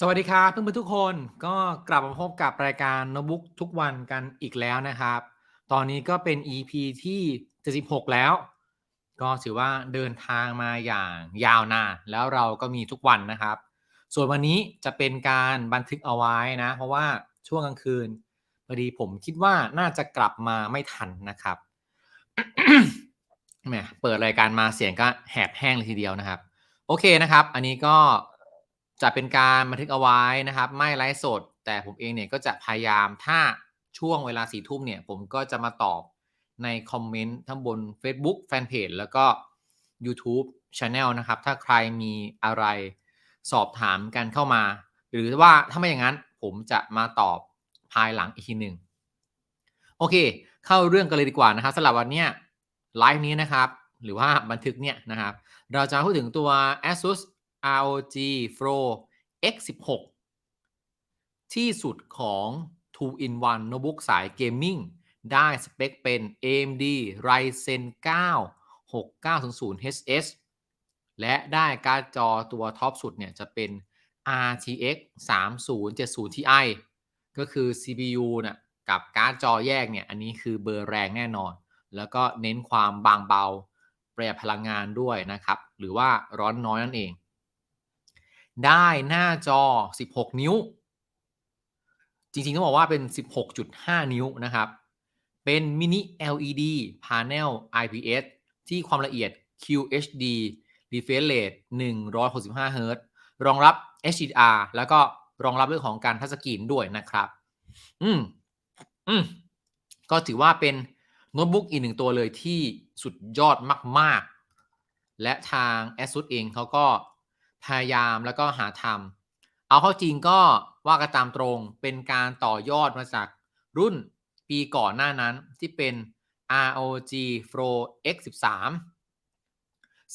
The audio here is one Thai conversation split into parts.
สวัสดีครับเพื่อนๆทุกคนก็กลับมาพบกับรายการโน้ตบุ๊กทุกวันกันอีกแล้วนะครับ ตอนนี้ก็เป็น EP ที่76แล้ว ก็ถือว่าเดินทางมาอย่างยาวนานแล้วเราก็มีทุกวันนะครับ ส่วนวันนี้จะเป็นการบันทึกเอาไว้นะ เพราะว่าช่วงกลางคืนพอดีผมคิดว่าน่าจะกลับมาไม่ทันนะครับแหมเปิดรายการมาเสียงก็แหบแห้งเลยทีเดียวนะครับ โอเคนะครับ อันนี้ก็ จะเป็นการบันทึกเอาไว้นะครับ ไม่ไลฟ์สด แต่ผมเองเนี่ยก็จะพยายามถ้าช่วงเวลาสี่ทุ่มเนี่ยผมก็จะมาตอบในคอมเมนต์ทั้งบน Facebook Fanpage แล้วก็ YouTube Channel นะครับ ถ้าใครมีอะไรสอบถามกันเข้ามา หรือว่าถ้าไม่อย่างนั้นผมจะมาตอบภายหลังอีกทีหนึ่งโอเค เข้าเรื่องกันเลยดีกว่านะครับสำหรับวันนี้ไลฟ์นี้นะครับ หรือว่าบันทึกเนี่ยนะครับ เราจะพูดถึงตัว ASUS ROG Flow X16 ที่สุดของ 2 in 1โน้ตบุ๊กสายเกมมิ่งได้สเปคเป็น AMD Ryzen 9 6900HS และได้การ์ดจอตัวท็อปสุดเนี่ยจะเป็น RTX 3070 Ti ก็คือ CPU นะ่ะกับการ์ดจอแยกเนี่ย อันนี้คือเบอร์แรงแน่นอน แล้วก็เน้นความบางเบา ประหยัดพลังงานด้วยนะครับ หรือว่าร้อนน้อยนั่นเอง ได้หน้าจอ 16 นิ้ว จริงๆต้องบอกว่าเป็น 16.5 นิ้วนะครับ เป็นมินิ LED Panel IPS ที่ความละเอียด QHD Refresh Rate 165 Hz รองรับ HDR แล้วก็รองรับเรื่องของการทัชสกรีนด้วยนะครับ อืม อืม ก็ถือว่าเป็นโน้ตบุ๊กอีกหนึ่งตัวเลยที่สุดยอดมาก ๆ และทาง ASUS เองเขาก็ พยายามแล้วก็หาทำเอาเข้าจริงก็ว่ากันตามตรงเป็นการต่อยอดมาจากรุ่นปีก่อนหน้านั้นที่เป็น ROG Flow X13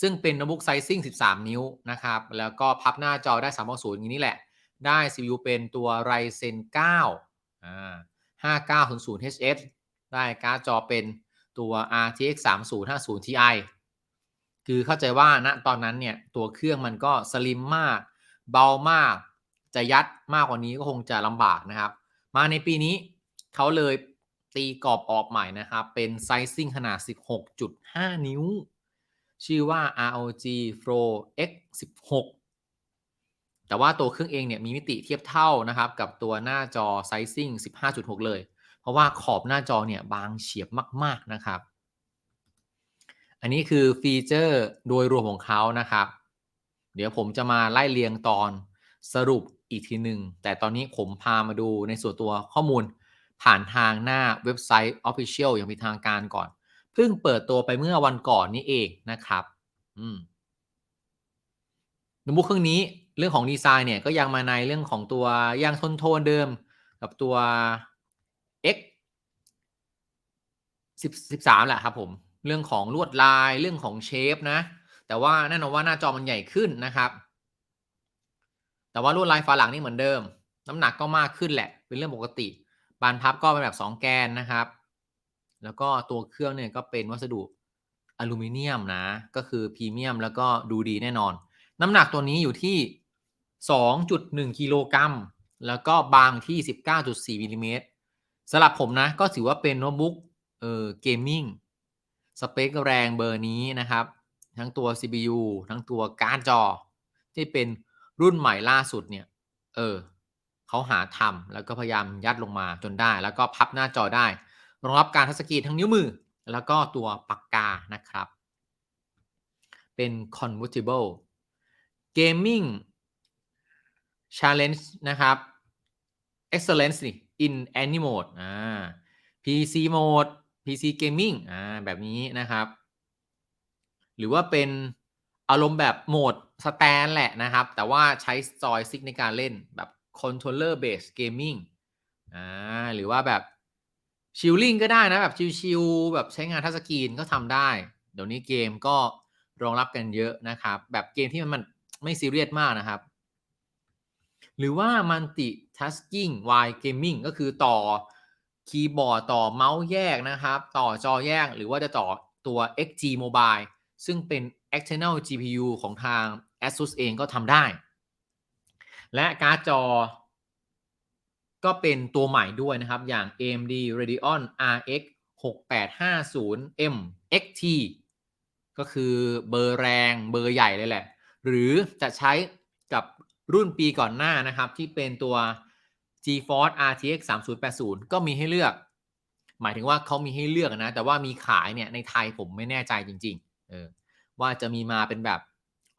ซึ่งเป็นโน้ตบุ๊กไซซิ่ง 13 นิ้วนะครับ แล้วก็พับหน้าจอได้ 360อย่างนี้แหละ ได้ CPU เป็นตัว Ryzen 9อ่า 5900HS ได้การ์ดจอเป็นตัว RTX 3050 Ti คือเข้าใจว่าณตอนนั้นเนี่ยตัวเครื่องมันก็สลิมมาก เบามาก จะยัดมากกว่านี้ก็คงจะลำบากนะครับ มาในปีนี้เขาเลยตีกรอบออกใหม่นะครับ เป็นไซซิ่งขนาด 16.5 นิ้ว ชื่อว่า ROG Flow X16 แต่ว่าตัวเครื่องเองเนี่ยมีมิติเทียบเท่านะครับ กับตัวหน้าจอไซซิ่ง 15.6 เลย เพราะว่าขอบหน้าจอเนี่ยบางเฉียบมาก ๆ นะครับ อันนี้คือฟีเจอร์โดยรวมของเขานะครับ เดี๋ยวผมจะมาไล่เรียงตอนสรุปอีกทีหนึ่ง แต่ตอนนี้ผมพามาดูในส่วนตัวข้อมูลผ่านทางหน้าเว็บไซต์ Official อย่างเป็นทางการก่อน เพิ่งเปิดตัวไปเมื่อวันก่อนนี้เองนะครับอืมโน้ตบุ๊กเครื่องนี้เรื่องของดีไซน์เนี่ยก็ยังมาในเรื่องของตัวยังทนโทนเดิม กับตัว X 13แหละครับผม เรื่องของลวดลายเรื่องของเชฟนะ แต่ว่าแน่นอนว่าหน้าจอมันใหญ่ขึ้นนะครับ แต่ว่าลวดลายฝาหลังนี่เหมือนเดิม น้ำหนักก็มากขึ้นแหละ เป็นเรื่องปกติ บานพับก็เป็นแบบ 2 แกนนะครับ แล้วก็ตัวเครื่องเนี่ยก็เป็นวัสดุอลูมิเนียมนะ ก็คือพรีเมียมแล้วก็ดูดีแน่นอน น้ำหนักตัวนี้อยู่ที่ 2.1 กิโลกรัม แล้วก็บางที่ 19.4มิลลิเมตรสำหรับผมนะ ก็ถือว่าเป็นโน้ตบุ๊กเออเกมมิ่ง สเปคแรงเบอร์นี้นะครับ ทั้งตัว CPU ทั้งตัวการ์ดจอ ที่เป็นรุ่นใหม่ล่าสุดเนี่ย เออเขาหาทำแล้วก็พยายามยัดลงมาจนได้ แล้วก็พับหน้าจอได้รองรับการทัชสกรีนทั้งนิ้วมือ แล้วก็ตัวปากกานะครับ เป็น convertible gaming challenge นะครับ excellence in any mode อ่า PC mode PC gaming อ่าแบบนี้นะครับ หรือว่าเป็นอารมณ์แบบโหมดสแตนแหละนะครับ แต่ว่าใช้จอยซิกในการเล่นแบบ controller based gaming อ่าหรือว่าแบบชิลลิ่งก็ได้นะ แบบชิลๆแบบใช้งานทัชสกรีนก็ทำได้ เดี๋ยวนี้เกมก็รองรับกันเยอะนะครับ แบบเกมที่มันไม่ซีเรียสมากนะครับ หรือว่า multitasking while gaming ก็คือต่อ คีย์บอร์ดต่อเมาส์แยกนะครับ ต่อจอแยกหรือว่าจะต่อตัว XG Mobile ซึ่งเป็น external GPU ของทาง ASUS เองก็ทำได้ และการ์ดจอ ก็เป็นตัวใหม่ด้วยนะครับ อย่าง AMD Radeon RX 6850M XT ก็คือเบอร์แรงเบอร์ใหญ่เลยแหละ หรือจะใช้กับรุ่นปีก่อนหน้านะครับ ที่เป็นตัว GeForce RTX 3080 ก็มีให้เลือก หมายถึงว่าเขามีให้เลือกนะ แต่ว่ามีขายเนี่ยในไทยผมไม่แน่ใจจริงๆเออว่าจะมีมาเป็นแบบ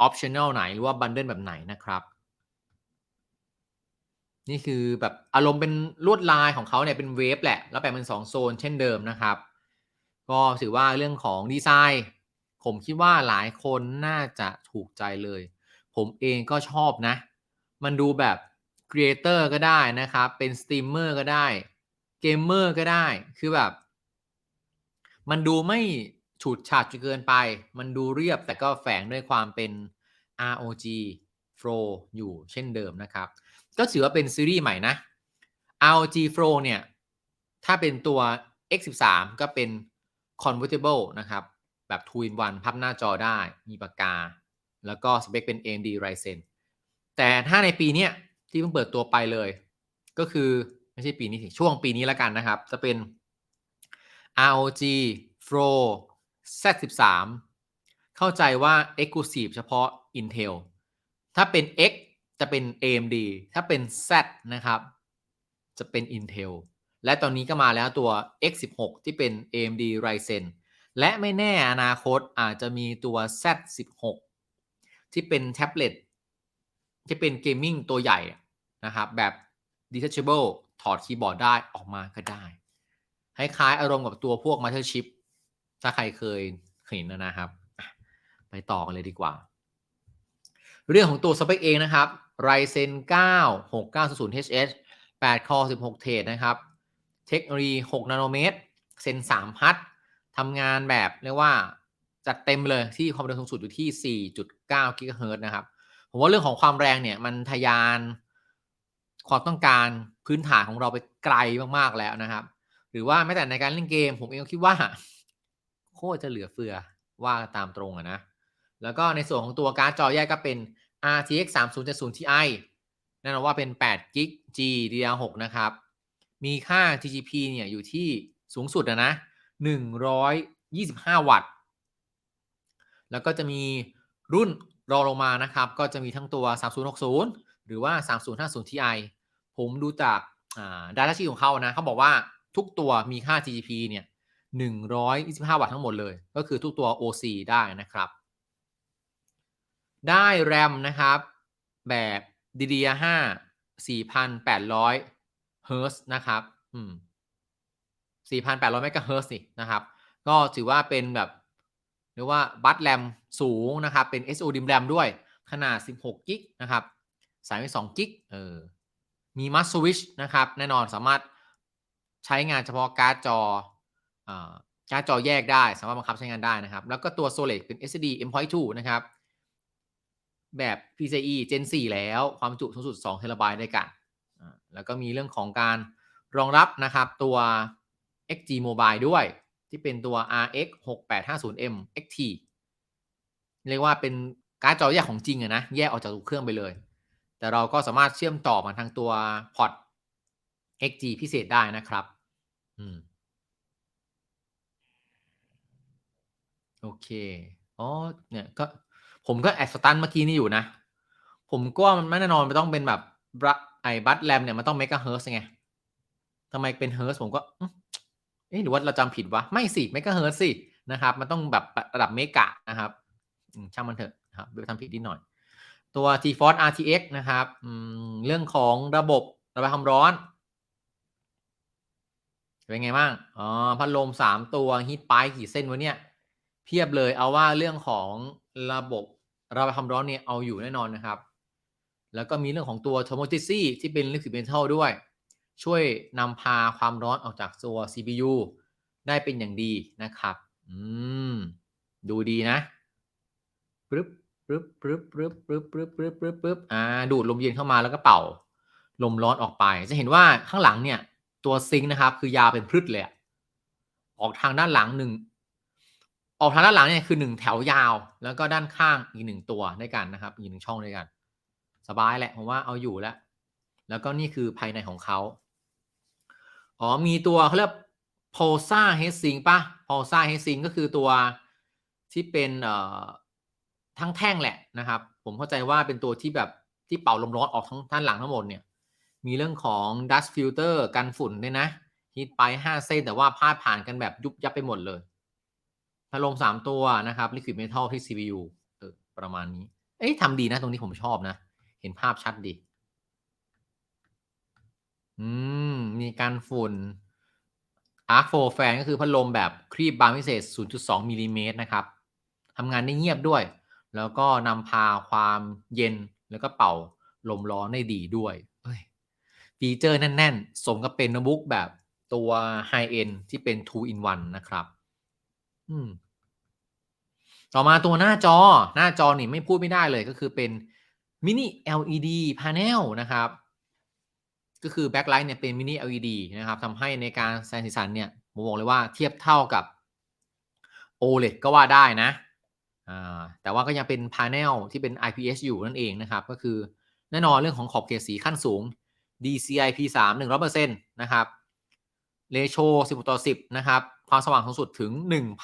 optional ไหนหรือว่าบันเดิลแบบไหนนะครับ นี่คือแบบอารมณ์เป็นลวดลายของเขาเนี่ยเป็นเวฟแหละ แล้วแบ่งเป็น2โซนเช่นเดิมนะครับ ก็ถือว่าเรื่องของดีไซน์ ผมคิดว่าหลายคนน่าจะถูกใจเลย ผมเองก็ชอบนะ มันดูแบบ ครีเอเตอร์ก็ได้นะครับ เป็นสตรีมเมอร์ก็ได้เกมเมอร์ก็ได้คือแบบ มันดูไม่ฉูดฉาดจนเกินไป มันดูเรียบแต่ก็แฝงด้วยความเป็น ROG Flow อยู่เช่นเดิมนะครับ ก็ถือว่าเป็นซีรีส์ใหม่นะ ROG Flow เนี่ย ถ้าเป็นตัว X13 ก็เป็น convertible นะครับ แบบ 2 in 1พับหน้าจอได้มีปากกา แล้วก็สเปคเป็น AMD Ryzen แต่ถ้าในปีเนี้ย ที่เพิ่งเปิดตัวไปเลย ก็คือไม่ใช่ปีนี้สิช่วงปีนี้แล้วกันนะครับ จะเป็น ROG Flow Z13 เข้าใจว่า Exclusive เฉพาะ Intel ถ้าเป็น X จะเป็น AMD ถ้าเป็น Z นะครับ จะเป็น Intel และตอนนี้ก็มาแล้วตัว X16 ที่เป็น AMD Ryzen และไม่แน่อนาคตอาจจะมีตัว Z16 ที่เป็นแท็บเล็ตที่เป็นเกมมิ่งตัวใหญ่ นะครับ แบบ detachable ถอดคีย์บอร์ดได้ออกมาก็ได้คล้ายๆอารมณ์กับตัวพวก Motherchip ถ้าใครเคยเห็นนะครับ ไปต่อกันเลยดีกว่า เรื่องของตัวสเปคเองนะครับ Ryzen 9 6900HS 8 Core 16 เทรดนะครับ เทคโนโลยี 6 นาโนเมตร เซน3พัททำงานแบบเรียกว่าจัดเต็มเลยที่ความเร็วสูงสุดอยู่ที่ 4.9 กิกะเฮิรตซ์นะครับ ผมว่าเรื่องของความแรงเนี่ย มันทะยาน ความต้องการพื้นฐานของเราไปไกลมากๆแล้วนะครับ หรือว่าแม้แต่ในการเล่นเกม ผมเองก็คิดว่า โคตรจะเหลือเฟือว่าตามตรงอะนะ แล้วก็ในส่วนของตัวการ์ดจอแยกก็เป็น RTX 3070 Ti แน่นอนว่าเป็น8 g b GDDR6 นะครับ มีค่า TGP เนี่ยอยู่ที่สูงสุดนะนะ 125 วัตต์ แล้วก็จะมีรุ่นรองลงมานะครับ ก็จะมีทั้งตัว 3060 หรือว่า 3050 Ti ผมดูจากดาต้าชีของเขานะเขาบอกว่าทุกตัวมีค่า TGP เนี่ย125 วัตต์ทั้งหมดเลย ก็คือทุกตัว OC ได้นะครับ ได้ RAM นะครับ แบบ DDR5 4,800 Hz นะครับ อืม 4,800เมกะเฮิรตซ์สินะครับ ก็ถือว่าเป็นแบบเรียกว่าบัตแรมสูงนะครับ เป็น SODIMM RAM ด้วย ขนาด 16 กิกนะครับ ใส่ไว้2กิกเออมีมัสสวิชนะครับแน่นอนสามารถใช้งานเฉพาะการ์ดจอการ์ดจอแยกได้สามารถบังคับใช้งานได้นะครับ แล้วก็ตัว Solid เป็น SSD M.2 นะครับ แบบ PCIe Gen 4 แล้วความจุสูงสุด2 t b ด้วยกัน แล้วก็มีเรื่องของการรองรับนะครับตัว XG Mobile ด้วย ที่เป็นตัว RX 6850M XT เรียกว่าเป็นการ์ดจอแยกของจริงอะนะ แยกออกจากตัวเครื่องไปเลย แต่เราก็สามารถเชื่อมต่อมาทางตัวพอร์ต XG พิเศษได้นะครับ อืม โอเค อ๋อ เนี่ยก็ผมก็แอดสตันเมื่อกี้นี่อยู่นะ ผมก็มันไม่แน่นอนมันต้องเป็นแบบไอ้บัตแรมเนี่ยมันต้องเมกะเฮิร์ตไงทำไมเป็นเฮิร์ตผมก็ เอ๊ะหรือว่าเราจำผิดวะ ไม่สิเมกะเฮิร์ตสินะครับ มันต้องแบบระดับเมกะนะครับช่างมันเถอะครับไปทำผิดนิดหน่อย ตัว GeForce RTX นะครับเรื่องของระบบระบายความร้อน เป็นไงบ้าง อ๋อ พัดลมสามตัวฮีทไปกี่เส้นวะเนี่ย เพียบเลยเอาว่าเรื่องของระบบระบายความร้อนเนี่ยเอาอยู่แน่นอนนะครับ แล้วก็มีเรื่องของตัว Thermostacy ที่เป็น Liquid Metal ด้วย ช่วยนำพาความร้อนออกจากตัว CPU ได้เป็นอย่างดีนะครับ อืม ดูดีนะปึ๊บ ปึ๊บปึ๊บปึ๊บปึ๊บปึ๊บปึ๊บปึ๊บปึ๊บอ่าดูดลมเย็นเข้ามาแล้วก็เป่า ลมร้อนออกไป จะเห็นว่าข้างหลังเนี่ย ตัวซิงค์นะครับ คือยาวเป็นพืชเลยออกทางด้านหลังหนึ่งออกทางด้านหลังเนี่ยคือหนึ่งแถวยาว แล้วก็ด้านข้างอีกหนึ่งตัวด้วยกันนะครับ อีกหนึ่งช่องด้วยกัน สบายแหละผมว่าเอาอยู่แล้ว แล้วก็นี่คือภายในของเขาอ๋อมีตัวเขาเรียก Pulsar Heatsink ป่ะ Pulsar Heatsink ก็คือตัวที่เป็นเอ่อ ทั้งแท่งแหละนะครับ ผมเข้าใจว่าเป็นตัวที่แบบที่เป่าลมร้อนออกทั้งด้านหลังทั้งหมดเนี่ย มีเรื่องของ dust filter กันฝุ่นด้วยนะฮิตไป 5 เส้นแต่ว่าพาดผ่านกันแบบยุบยับไปหมดเลยพัดลม3 ตัวนะครับ liquid metal ที่ CPU เออประมาณนี้ เอ๊ะทำดีนะตรงนี้ผมชอบนะ เห็นภาพชัดดี อืม มีการฝุ่น Arc Flow Fan ก็คือพัดลมแบบครีบบางพิเศษ 0.2มิลลิเมตรนะครับทำงานได้เงียบด้วย แล้วก็นำพาความเย็นแล้วก็เป่าลมร้อนได้ดีด้วยฟีเจอร์แน่น ๆ สมกับเป็นโน้ตบุ๊กแบบตัวไฮเอ็นที่เป็น 2 in 1 นะครับอืมต่อมาตัวหน้าจอหน้าจอนี่ไม่พูดไม่ได้เลยก็คือเป็นมินิ LED panel นะครับ ก็คือแบ็คไลท์เนี่ยเป็นมินิ LED นะครับทำให้ในการแสงสีสันเนี่ยผมบอกเลยว่าเทียบเท่ากับ OLED ก็ว่าได้นะ แต่ว่าก็ยังเป็นพา n e l ที่เป็น IPS อยู่นั่นเองนะครับ ก็คือแน่นอนเรื่องของขอบเขตสีขั้นสูง DCI-P3 100%นะครับเรโช10ต่อ 10 นะครับ ความสว่างสูงสุดถึง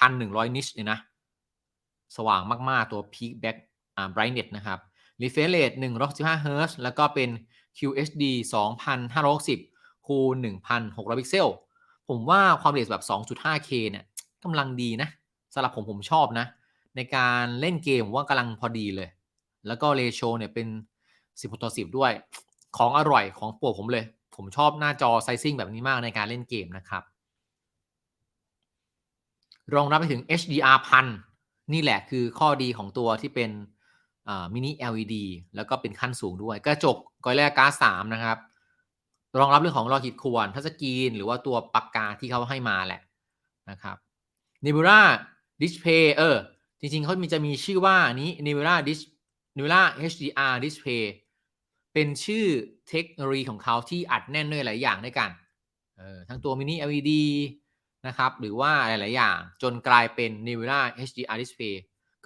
1,100 นิชเลยนะ สว่างมากๆ ตัว Peak Back Brightness นะครับ Refresh Rate 165 Hz แล้วก็เป็น QHD 2560คูณ1,600 พิกเซล ผมว่าความเร็วแบบ 2.5K เนี่ยกำลังดีนะสำหรับผมผมชอบนะ ในการเล่นเกมว่ากำลังพอดีเลย แล้วก็เรโชเนี่ยเป็น10ต่อ 10 ด้วย ของอร่อยของปรดผมเลย ผมชอบหน้าจอไซซิ่งแบบนี้มากในการเล่นเกมนะครับ รองรับไปถึง HDR พันนี่แหละคือข้อดีของตัวที่เป็นมินิ LED แล้วก็เป็นขั้นสูงด้วย กระจกกอยแรกก๊าซ3นะครับ รองรับเรื่องของรอยขีดข่วนทัชสกรีน หรือว่าตัวปากกาที่เขาให้มาแหละนะครับ Nebula Display เออ จริงๆเขามีจะมีชื่อว่านี้ Nebula Dis Nebula HDR Display เป็นชื่อเทคโนโลยีของเขาที่อัดแน่นด้วยหลายอย่างด้วยกันเออทั้งตัวมินิ LED นะครับ หรือว่าหลาย ๆ อย่าง จนกลายเป็น Nebula HDR Display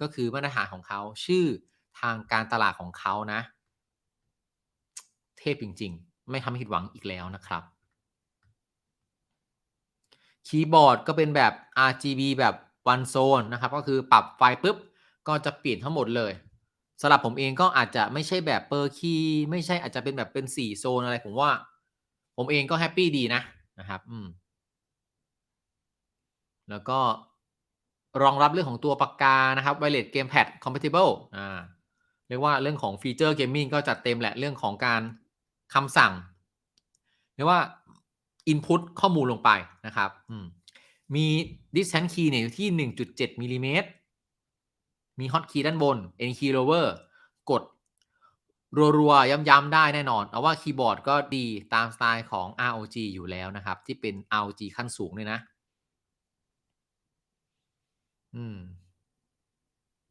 ก็คือมาตรฐานของเขาชื่อทางการตลาดของเขานะ เทพจริง ๆ ไม่ทำให้ผิดหวังอีกแล้วนะครับ คีย์บอร์ดก็เป็นแบบ RGB แบบ one zone นะครับก็คือปรับไฟปุ๊บก็จะเปลี่ยนทั้งหมดเลยสำหรับผมเองก็อาจจะไม่ใช่แบบเปอร์คีย์ไม่ใช่อาจจะเป็นแบบเป็น 4 โซนอะไรผมว่า ผมเองก็แฮปปี้ดีนะนะครับอืมแล้วก็รองรับเรื่องของตัวปากกานะครับ Wireless Gamepad Compatible อ่าเรียกว่าเรื่องของฟีเจอร์เกมมิ่งก็จัดเต็มแหละเรื่องของการคำสั่ง เรียกว่า Input ข้อมูลลงไปนะครับอืม มี Distance Key เนี่ยอยู่ที่ 1.7มิลลิเมตร มี Hot Key ด้านบน N Key Lower กดรัวๆ ย้ำๆ ได้แน่นอน เอาว่าคีย์บอร์ดก็ดีตามสไตล์ของ ROG อยู่แล้วนะครับ ที่เป็น ROG ขั้นสูงเลยนะ อืม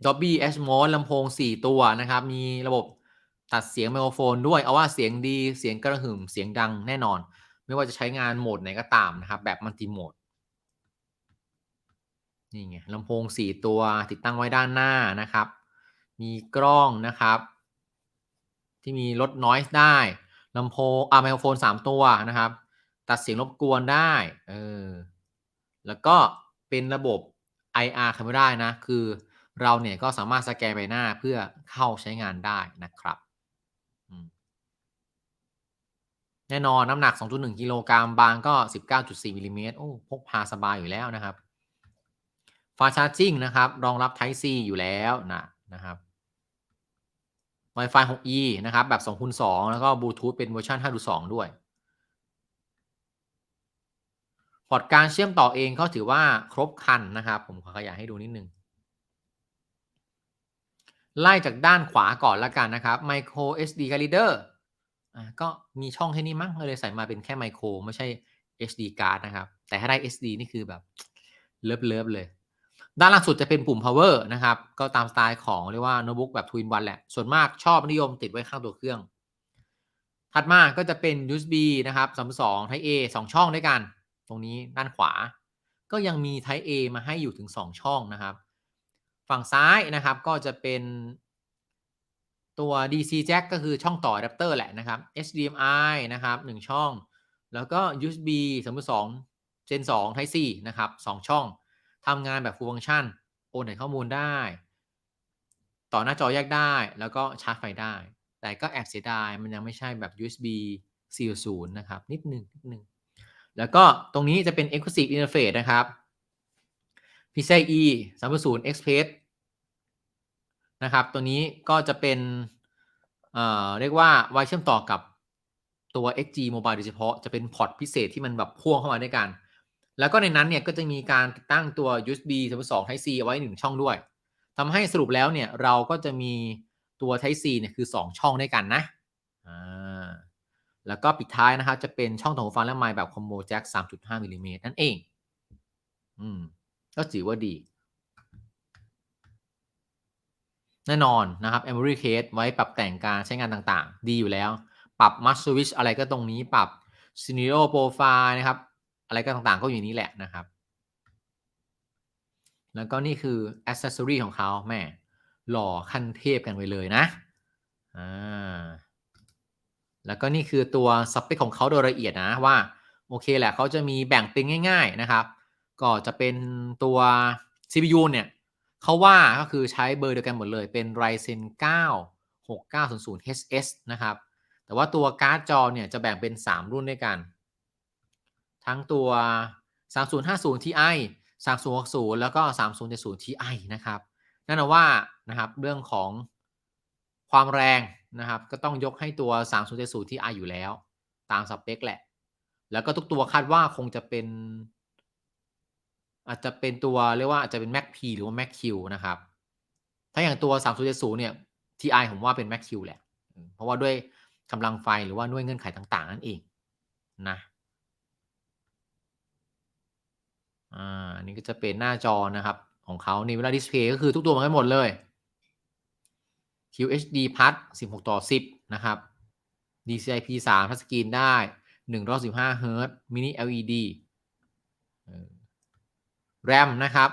Dolby Atmos ลำโพง 4 ตัวนะครับ มีระบบตัดเสียงไมโครโฟนด้วย เอาว่าเสียงดี เสียงกระหึ่ม เสียงดังแน่นอน ไม่ว่าจะใช้งานโหมดไหนก็ตามนะครับ แบบมัลติโหมด นี่ไงลำโพง 4 ตัวติดตั้งไว้ด้านหน้านะครับ มีกล้องนะครับ ที่มีลด noise ได้ลำโพงอ่าไมโครโฟน 3 ตัวนะครับ ตัดเสียงรบกวนได้เออแล้วก็เป็นระบบ IR camera นะ คือเราเนี่ยก็สามารถสแกนใบหน้าเพื่อเข้าใช้งานได้นะครับ แน่นอนน้ำหนัก 2.1 กิโลกรัมบางก็ 19.4มิลลิเมตรโอ้พกพาสบายอยู่แล้วนะครับ ฟาชาร์จิ่งนะครับ รองรับ Type C อยู่แล้วนะนะครับ Wi-Fi 6E นะครับ แบบ2คูณ2แล้วก็บลูทูธเป็นเวอร์ชัน5.2 ด้วย พอร์ตการเชื่อมต่อเองก็ถือว่าครบคันนะครับ ผมขอขยายให้ดูนิดนึง ไล่จากด้านขวาก่อนละกันนะครับ Micro SD card reader อ่าก็มีช่องแค่นี้มั้งเลยใส่มาเป็นแค่ไมโครไม่ใช่ SD card นะครับ แต่ถ้าได้ SD นี่คือแบบเลิฟเลิฟเลย ด้านล่างสุดจะเป็นปุ่ม power นะครับ ก็ตามสไตล์ของเรียกว่าโน้ตบุ๊กแบบ Twin One แหละ ส่วนมากชอบนิยมติดไว้ข้างตัวเครื่อง ถัดมาก็จะเป็น USB นะครับ32 Type A 2 ช่องด้วยกัน ตรงนี้ด้านขวา ก็ยังมี Type A มาให้อยู่ถึง 2 ช่องนะครับ ฝั่งซ้ายนะครับก็จะเป็นตัว DC jack ก็คือช่องต่ออะแดปเตอร์แหละนะครับ HDMI นะครับ 1 ช่อง แล้วก็ USB 3.2 Gen 2 Type C นะครับ 2 ช่อง ทำงานแบบ full function โอนถ่ายข้อมูลได้ ต่อหน้าจอแยกได้ แล้วก็ชาร์จไฟได้ แต่ก็แอบเสียดายมันยังไม่ใช่แบบ USB 4.0 นะครับ นิดหนึ่งนิดหนึ่งแล้วก็ตรงนี้จะเป็น Exclusive Interface นะครับ PCIe 3.0 Express นะครับ ตัวนี้ก็จะเป็นเอ่อเรียกว่าไว้เชื่อมต่อกับตัว XG Mobile โดยเฉพาะ จะเป็นพอร์ตพิเศษที่มันแบบพ่วงเข้ามาด้วยกัน แล้วก็ในนั้นเนี่ยก็จะมีการติดตั้งตัว USB 3.2 Type C เอาไว้1ช่องด้วยทำให้สรุปแล้วเนี่ยเราก็จะมีตัว Type C เนี่ยคือ 2 ช่องด้วยกันนะอ่าแล้วก็ปิดท้ายนะครับจะเป็นช่องต่อหูฟังและไมค์แบบคอมโบแจ็ค3.5มิลลิเมตรนั่นเอง อืม ก็ถือว่าดี แน่นอนนะครับ Memory Case ไว้ปรับแต่งการใช้งานต่างๆ ดีอยู่แล้ว ปรับ Max Switch อะไรก็ตรงนี้ปรับ Scenario Profile นะครับ อะไรก็ต่างๆ ก็อยู่นี้แหละนะครับ แล้วก็นี่คือ Accessory ของเขาแม่หล่อขั้นเทพกันไปเลยนะอ่าแล้วก็นี่คือตัวสเปคของเขาโดยละเอียดนะว่า โอเคแหละเขาจะมีแบ่งเป็นง่าย ๆนะครับ ก็จะเป็นตัว CPU เนี่ยเขาว่าก็คือใช้เบอร์เดียวกันหมดเลยเป็น Ryzen 9 6900 HS นะครับ แต่ว่าตัวการ์ดจอเนี่ยจะแบ่งเป็น 3 รุ่นด้วยกัน ทั้งตัว 3050 Ti 3060 แล้วก็ 3070 Ti นะครับนั่นนะว่านะครับเรื่องของความแรงนะครับ ก็ต้องยกให้ตัว 3070 Ti อยู่แล้ว ตามสเปคแหละ แล้วก็ทุกตัวคาดว่าคงจะเป็น อาจจะเป็นตัวเรียกว่าอาจจะเป็น Mac P หรือว่า Mac Q นะครับ ถ้าอย่างตัว 3070 เนี่ย Ti ผมว่าเป็น Mac Q แหละ เพราะว่าด้วยกำลังไฟหรือว่าด้วยเงื่อนไขต่าง ๆ นั่นเองนะ อ่าอันนี้ก็จะเป็นหน้าจอนะครับ ของเขานี่เวลาดิสเพย์ก็คือทุกตัวมันกันหมดเลย QHD Plus 16 ต่อ 10 นะครับ DCI-P 3 ทัชสกรีนได้115 Hz Mini LED แรมนะครับ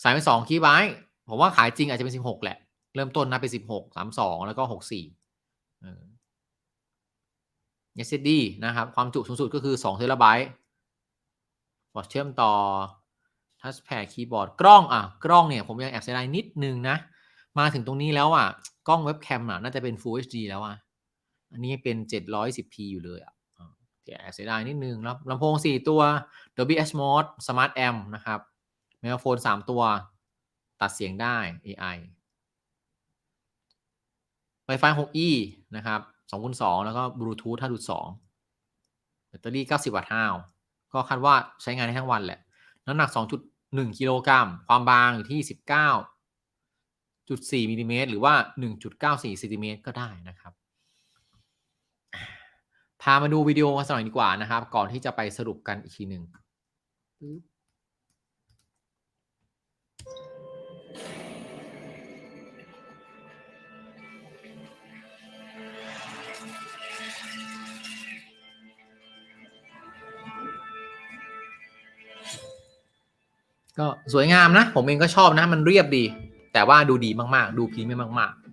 ใส่ไป2คีย์ไบต์ผมว่าขายจริงอาจจะเป็น 16 แหละ เริ่มต้นนะเป็น 16 32 แล้วก็ 64เออ SSD นะครับ ความจุสูงสุดก็คือ2เทราไบต์ พอร์ตเชื่อมต่อทัชแพดคีย์บอร์ดกล้องอะกล้องเนี่ยผมยังแอบเสียดายนิดนึงนะ มาถึงตรงนี้แล้วอะ กล้องเว็บแคมอะน่าจะเป็น Full HD แล้วอะ อันนี้เป็น 710p อยู่เลยอะแอบเสียดายนิดนึงแล้วลำโพง 4 ตัว Dolby Atmos Smart Amp นะครับไมโครโฟน 3 ตัว ตัดเสียงได้ AI Wi-Fi 6E นะครับ2คูณ2แล้วก็ Bluetooth 5.2แบตเตอรี่ 90 วัตต์ห้าว ก็คาดว่าใช้งานได้ทั้งวันแหละ น้ำหนัก 2.1 กิโลกรัม ความบางอยู่ที่ 19.4มิลลิเมตรหรือว่า 1.94ซนติเมตรก็ได้นะครับ พามาดูวิดีโอมาสักหน่อยดีกว่านะครับ ก่อนที่จะไปสรุปกันอีกทีหนึ่ง ก็สวยงามนะ ผมเองก็ชอบนะ มันเรียบดี แต่ว่าดูดีมากๆ ดูพรีเมียมมาก ๆ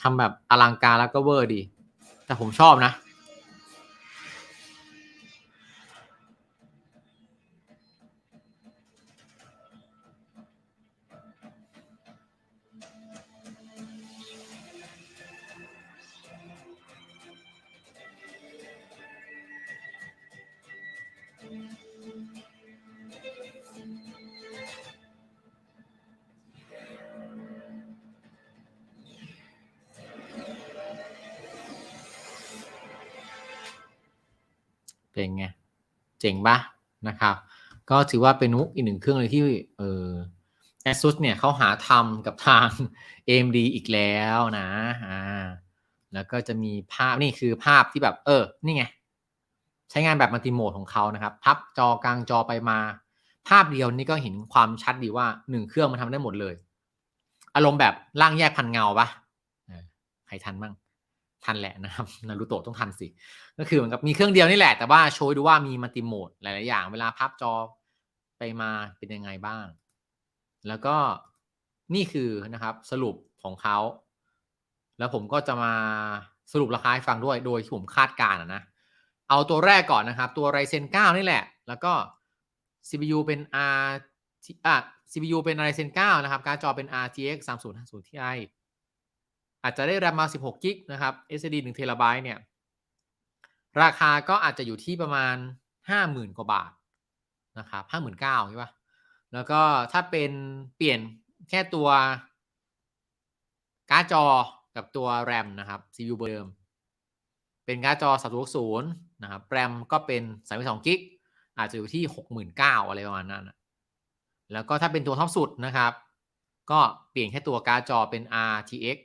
ทำแบบอลังการแล้วก็เวอร์ดี แต่ผมชอบนะ ก็ถือว่าเป็นนุกอีกหนึ่งเครื่องเลยที่เออ ASUS เนี่ยเขาหาทำกับทาง AMD อีกแล้วนะอ่าแล้วก็จะมีภาพนี่คือภาพที่แบบ เออ นี่ไง ใช้งานแบบมัลติโหมดของเขานะครับ พับจอกลางจอไปมา ภาพเดียวนี่ก็เห็นความชัดดีว่าหนึ่งเครื่องมันทำได้หมดเลย อารมณ์แบบร่างแยกพันเงาปะใครทันบ้างทันแหละนะครับนารูโตะต้องทันสิ ก็คือเหมือนกับมีเครื่องเดียวนี่แหละ แต่ว่าโชว์ดูว่ามีมัลติโหมดหลาย ๆ อย่าง เวลาพับจอ ไปมาเป็นยังไงบ้าง แล้วก็นี่คือนะครับสรุปของเขา แล้วผมก็จะมาสรุปราคาให้ฟังด้วยโดยที่ผมคาดการณ์นะเอาตัวแรกก่อนนะครับ ตัว Ryzen 9นี่แหละ แล้วก็ CPU เป็น R อะ CPU เป็น Ryzen 9นะครับ การ์ดจอเป็น RTX 3050 Ti อาจจะได้แรมมา 16กิกนะครับ SSD 1 TB เนี่ย ราคาก็อาจจะอยู่ที่ประมาณ 50,000 กว่าบาท นะครับ59,000ใช่ปะแล้วก็ถ้าเป็นเปลี่ยนแค่ตัวการ์ดจอกับตัวแรมนะครับ CPU เบอร์เดิม เป็นการ์ดจอ3060นย์นะครับแรมก็เป็น32กิกอาจจะอยู่ที่69,000อะไรประมาณนั้นแล้วก็ถ้าเป็นตัวท็อปสุดนะครับ ก็เปลี่ยนแค่ตัวการ์ดจอเป็น RTX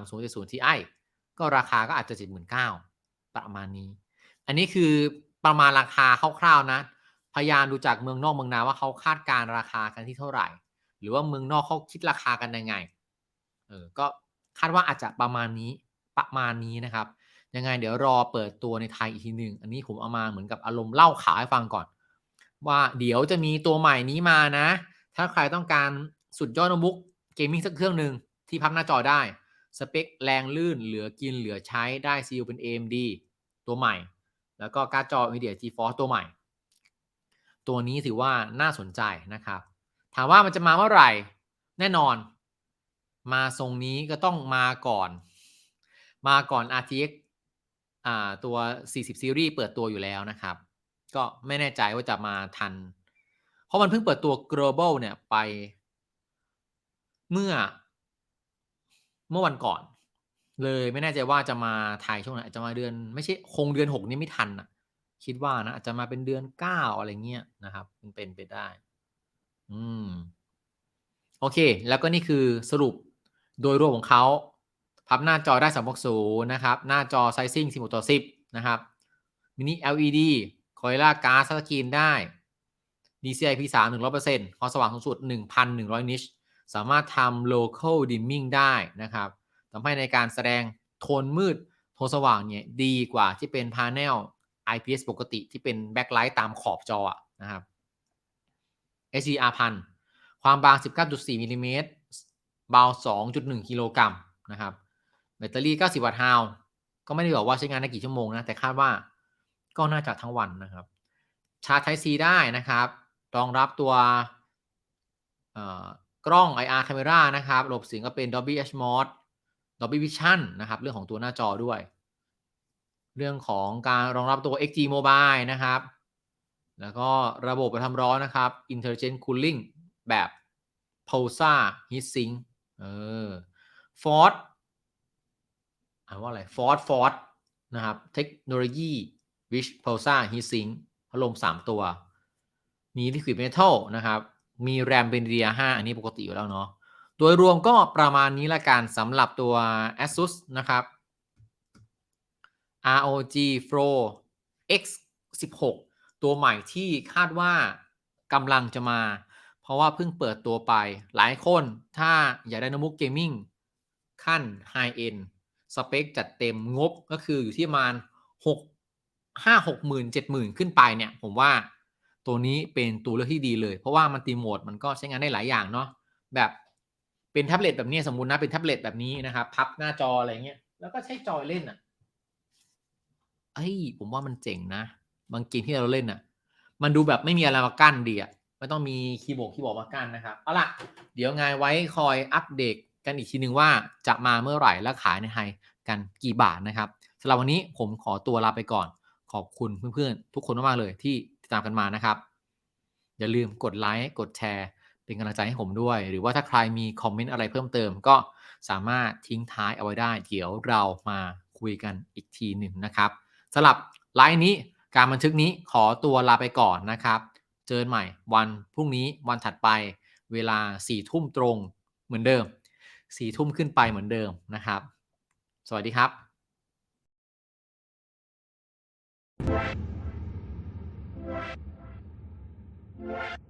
3070 Ti ก็ราคาก็อาจจะ 79,000ประมาณนี้ อันนี้คือประมาณราคาคร่าวๆนะ พยายามดูจากเมืองนอกเมืองนาว่าเขาคาดการราคากันที่เท่าไหร่ หรือว่าเมืองนอกเขาคิดราคากันยังไงเออก็คาดว่าอาจจะประมาณนี้ประมาณนี้นะครับ ยังไงเดี๋ยวรอเปิดตัวในไทยอีกทีหนึ่งอันนี้ผมเอามาเหมือนกับอารมณ์เล่าข่าวให้ฟังก่อน ว่าเดี๋ยวจะมีตัวใหม่นี้มานะ ถ้าใครต้องการสุดยอดโน้ตบุ๊กเกมมิ่งสักเครื่องหนึ่งที่พับหน้าจอได้สเปคแรงลื่นเหลือกินเหลือใช้ได้ CPU เป็น AMD ตัวใหม่ แล้วก็การ์ดจอ NVIDIA GeForce ตัวใหม่ ตัวนี้ถือว่าน่าสนใจนะครับ ถามว่ามันจะมาเมื่อไหร่แน่นอน มาทรงนี้ก็ต้องมาก่อน มาก่อน RTX อ่าตัว 40 ซีรีส์เปิดตัวอยู่แล้วนะครับ ก็ไม่แน่ใจว่าจะมาทัน เพราะมันเพิ่งเปิดตัว global เนี่ยไป เมื่อ เมื่อวันก่อน เลยไม่แน่ใจว่าจะมาไทยช่วงไหนจะมาเดือน ไม่ใช่คงเดือน 6 นี้ไม่ทันอะ คิดว่านะอาจจะมาเป็นเดือน9อะไรเงี้ยนะครับมันเป็นไปได้ อืม โอเค แล้วก็นี่คือสรุปโดยรวมของเขาพับหน้าจอได้360นะครับ หน้าจอไซซิ่ง16ต่อ10 นะครับ มินิ LED Gorilla Glass ทัชสกรีนได้ DCI P3 100%ความสว่างสูงสุด 1,100 นิช สามารถทำ local dimming ได้นะครับทำให้ในการแสดงโทนมืด โทนสว่างเนี่ยดีกว่าที่เป็นพา n e l IPS ปกติที่เป็นแบ็คไลท์ตามขอบจอะนะครับ HDR พันความบาง 19.4มิลลิเมตรเบา 2.1กิโลกรัมนะครับ แบตเตอรี่ 90 วัตต์ฮาวก็ไม่ได้บอกว่าใช้งานได้กี่ชั่วโมงนะ แต่คาดว่าก็น่าจะทั้งวันนะครับ ชาร์จ Type C ได้นะครับรองรับตัวกล้อง IR Camera นะครับ หลบเสียงก็เป็น Dolby Atmos Dolby Vision นะครับ เรื่องของตัวหน้าจอด้วย เรื่องของการรองรับตัว XG Mobile นะครับ แล้วก็ระบบประทำร้อนนะครับ Intelligent Cooling แบบ Pulsar Heatsink เออ Ford อ่านว่าอะไร Ford Ford นะครับ เทคโนโลยี Rich Pulsar Heatsink พัดลม 3 ตัว มี Liquid Metal นะครับ มีแรมเป็น DDR5 อันนี้ปกติอยู่แล้วเนาะ โดยรวมก็ประมาณนี้ละกันสำหรับตัว ASUS นะครับ ROG Flow X16 ตัวใหม่ที่คาดว่ากำลังจะมา เพราะว่าเพิ่งเปิดตัวไป หลายคนถ้าอยากได้โน้ตบุ๊กเกมมิ่งขั้น High End สเปคจัดเต็มงบก็คืออยู่ที่ประมาณ6 5 6 0 0 0 0 7 0 0 0ขึ้นไปเนี่ย ผมว่าตัวนี้เป็นตัวเลือกที่ดีเลย เพราะว่ามันตีโหมดมันก็ใช้งานได้หลายอย่างเนาะแบบเป็นแท็บเล็ตแบบนี้สมมุตินะเป็นแท็บเล็ตแบบนี้นะครับ พับหน้าจออะไรเงี้ยแล้วก็ใช้จอยเล่นอะ เอ้ยผมว่ามันเจ๋งนะ บางเกมที่เราเล่นอะ มันดูแบบไม่มีอะไรมากั้นดีอะไม่ต้องมีคีย์บอร์ดคีย์บอร์ดมากั้นนะครับเอาล่ะ เดี๋ยวไงไว้คอยอัปเดตกันอีกทีนึงว่าจะมาเมื่อไหร่และขายในไทยกันกี่บาทนะครับสำหรับวันนี้ผมขอตัวลาไปก่อน ขอบคุณเพื่อนๆ ทุกคนมากๆเลยที่ติดตามกันมานะครับ อย่าลืมกดไลค์กดแชร์ เป็นกำลังใจให้ผมด้วย หรือว่าถ้าใครมีคอมเมนต์อะไรเพิ่มเติม ก็สามารถทิ้งท้ายเอาไว้ได้ เดี๋ยวเรามาคุยกันอีกทีหนึ่งนะครับ สลับไลน์นี้การบันทึกนี้ขอตัวลาไปก่อนนะครับ เจอกันใหม่วันพรุ่งนี้วันถัดไปเวลา4ี่ทุ่มตรงเหมือนเดิม4ี่ทุ่มขึ้นไปเหมือนเดิมนะครับ สวัสดีครับ What?